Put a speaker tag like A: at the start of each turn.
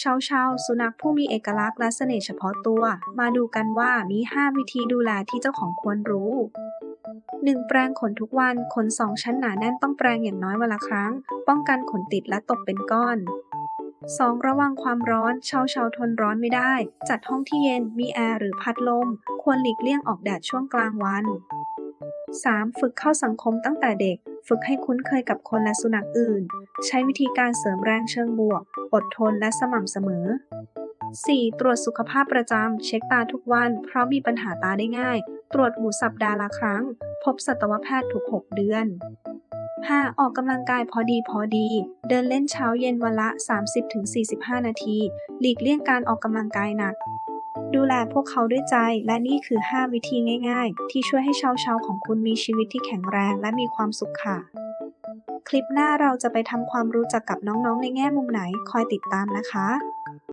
A: เชาเชาสุนัขผู้มีเอกลักษณ์และเสน่ห์เฉพาะตัว มาดูกันว่ามี 5 วิธีดูแลที่เจ้าของควรรู้ 1. แปรงขนทุกวัน ขนสองชั้นหนาแน่นต้องแปรงอย่างน้อยวันละครั้ง ป้องกันขนติดและตกเป็นก้อน 2. ระวังความร้อน เชาเชาทนร้อนไม่ได้ จัดห้องที่เย็น มีแอร์หรือพัดลม ควรหลีกเลี่ยงออกแดดช่วงกลางวัน 3. ฝึกเข้าสังคมตั้งแต่เด็ก ฝึกให้คุ้นเคยกับคนและสุนัขอื่น ใช้วิธีการเสริมแรงเชิงบวก อดทนและสม่ำเสมอ 4. ตรวจสุขภาพประจำ เช็คตาทุกวัน เพราะมีปัญหาตาได้ง่าย ตรวจหูสัปดาห์ละครั้ง พบสัตวแพทย์ทุก 6 เดือน 5. ออกกำลังกายพอดีพอดี เดินเล่นเช้าเย็นวันละ 30-45 นาที หลีกเลี่ยงการออกกำลังกายหนัก ดูแลพวกเขาด้วยใจ และนี่คือ 5 วิธีง่ายๆ ที่ช่วยให้ชาวชาวของคุณมีชีวิตที่แข็งแรงและมีความสุขค่ะ คลิปหน้าเราจะไปทำความรู้จักกับน้องๆในแง่มุมไหน คอยติดตามนะคะ